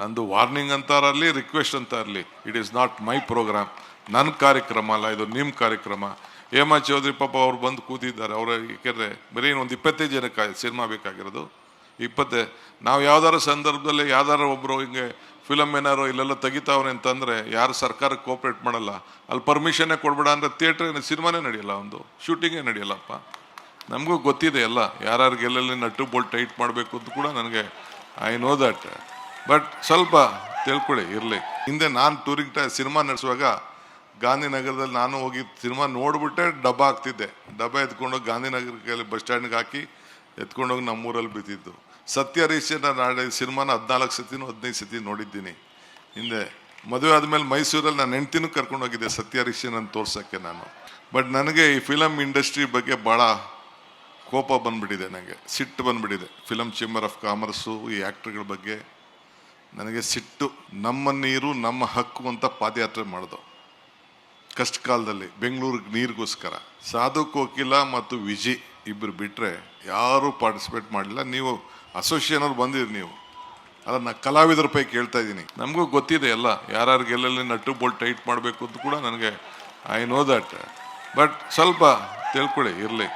ನಂದು warning ಅಂತಾರಲ್ಲಿ, request ಅಂತ ಇರಲಿ it is not my program ನನ್ನ ಕಾರ್ಯಕ್ರಮ ಅಲ್ಲ, ಇದು ನಿಮ್ಮ ಕಾರ್ಯಕ್ರಮ. ಹೇಮಾ ಚೌಧರಿ ಪಾಪ ಅವ್ರು ಬಂದು ಕೂತಿದ್ದಾರೆ. ಅವರ ಏಕೆಂದರೆ ಬರೀ ಒಂದು ಇಪ್ಪತ್ತೈದು ಜನಕ್ಕೆ ಸಿನಿಮಾ ಬೇಕಾಗಿರೋದು. ಇಪ್ಪತ್ತೇ, ನಾವು ಯಾವ್ದಾರ ಸಂದರ್ಭದಲ್ಲಿ ಯಾವ್ದಾರ ಒಬ್ಬರು ಹಿಂಗೆ ಫಿಲಮ್ ಏನಾರು ಇಲ್ಲೆಲ್ಲ ತೆಗಿತಾವ್ರೆ ಅಂತಂದರೆ, ಯಾರು ಸರ್ಕಾರಕ್ಕೆ ಕೋಪ್ರೇಟ್ ಮಾಡಲ್ಲ. ಅಲ್ಲಿ ಪರ್ಮಿಷನ್ನೇ ಕೊಡ್ಬೇಡ ಅಂದರೆ ಥಿಯೇಟ್ರ್ ಸಿನಿಮಾನೇ ನಡೆಯಲ್ಲ ಒಂದು. ಶೂಟಿಂಗೇ ನಡೆಯಲ್ಲಪ್ಪ. ನಮಗೂ ಗೊತ್ತಿದೆ ಎಲ್ಲ. ಯಾರ್ಯಾರಿಗೆ ಎಲ್ಲೆಲ್ಲಿ ನಟ್ಟು ಬೋಲ್ಟ್ ಟೈಟ್ ಮಾಡಬೇಕು ಅಂತ ಕೂಡ ನನಗೆ ಐ ನೋ ದಟ್ ಬಟ್ ಸ್ವಲ್ಪ ತಿಳ್ಕೊಳ್ಳಿ, ಇರಲಿ. ಹಿಂದೆ ನಾನು ಟೂರಿಂಗ್ ಟೈ ಸಿನಿಮಾ ನಡೆಸುವಾಗ ಗಾಂಧಿನಗರದಲ್ಲಿ ನಾನು ಹೋಗಿ ಸಿನಿಮಾ ನೋಡಿಬಿಟ್ಟೆ, ಡಬ್ಬ ಹಾಕ್ತಿದ್ದೆ. ಡಬ್ಬ ಎತ್ಕೊಂಡೋಗಿ ಗಾಂಧಿನಗರಕ್ಕೆ ಬಸ್ ಸ್ಟ್ಯಾಂಡ್ಗೆ ಹಾಕಿ ಎತ್ಕೊಂಡೋಗಿ ನಮ್ಮೂರಲ್ಲಿ ಬಿದ್ದಿದ್ದು. ಸತ್ಯ ಹರಿಶ್ಚಂದ್ರ ನಾಳೆ ಸಿನಿಮಾನ ಹದಿನಾಲ್ಕು ಸತಿನೂ ಹದಿನೈದು ಸತಿ ನೋಡಿದ್ದೀನಿ. ಹಿಂದೆ ಮದುವೆ ಆದಮೇಲೆ ಮೈಸೂರಲ್ಲಿ ನಾನು ಹೆಂಡ್ತಿನೂ ಕರ್ಕೊಂಡೋಗಿದ್ದೆ ಸತ್ಯ ಹರಿಶ್ಚಂದ್ರನ್ ತೋರ್ಸೋಕ್ಕೆ ನಾನು. ಬಟ್ ನನಗೆ ಈ ಫಿಲಮ್ ಇಂಡಸ್ಟ್ರಿ ಬಗ್ಗೆ ಭಾಳ ಕೋಪ ಬಂದ್ಬಿಟ್ಟಿದೆ ನನಗೆ ಸಿಟ್ಟು ಬಂದ್ಬಿಟ್ಟಿದೆ. ಫಿಲಮ್ ಚೇಂಬರ್ ಆಫ್ ಕಾಮರ್ಸು ಈ ಆ್ಯಕ್ಟ್ರ್ಗಳ ಬಗ್ಗೆ. ನನಗೆ ಸಿಟ್ಟು, ನಮ್ಮ ನೀರು, ನಮ್ಮ ಹಕ್ಕು ಅಂತ ಪಾದಯಾತ್ರೆ ಮಾಡಿದೋ ಕಷ್ಟ ಕಾಲದಲ್ಲಿ ಬೆಂಗಳೂರಿಗೆ ನೀರಿಗೋಸ್ಕರ. ಸಾಧು ಕೋಕಿಲ ಮತ್ತು ವಿಜಿ ಇಬ್ಬರು ಬಿಟ್ಟರೆ ಯಾರೂ ಪಾರ್ಟಿಸಿಪೇಟ್ ಮಾಡಲಿಲ್ಲ. ನೀವು ಅಸೋಸಿಯೇಷನ್ ಅವ್ರು ಬಂದಿರಿ ನೀವು. ಅಲ್ಲ ನಾನು ಕಲಾವಿದರ ಪೈ ಕೇಳ್ತಾ ಇದ್ದೀನಿ. ನಮಗೂ ಗೊತ್ತಿದೆ ಎಲ್ಲ. ಯಾರ್ಯಾರಿಗೆ ಎಲ್ಲೆಲ್ಲಿ ನಟ್ಟು ಬೋಲ್ಟ್ ಟೈಟ್ ಮಾಡಬೇಕು ಅಂತ ಕೂಡ ನನಗೆ ಐ ನೋ ದಟ್ ಬಟ್ ಸ್ವಲ್ಪ ತಿಳ್ಕೊಳ್ಳಿ, ಇರಲಿ.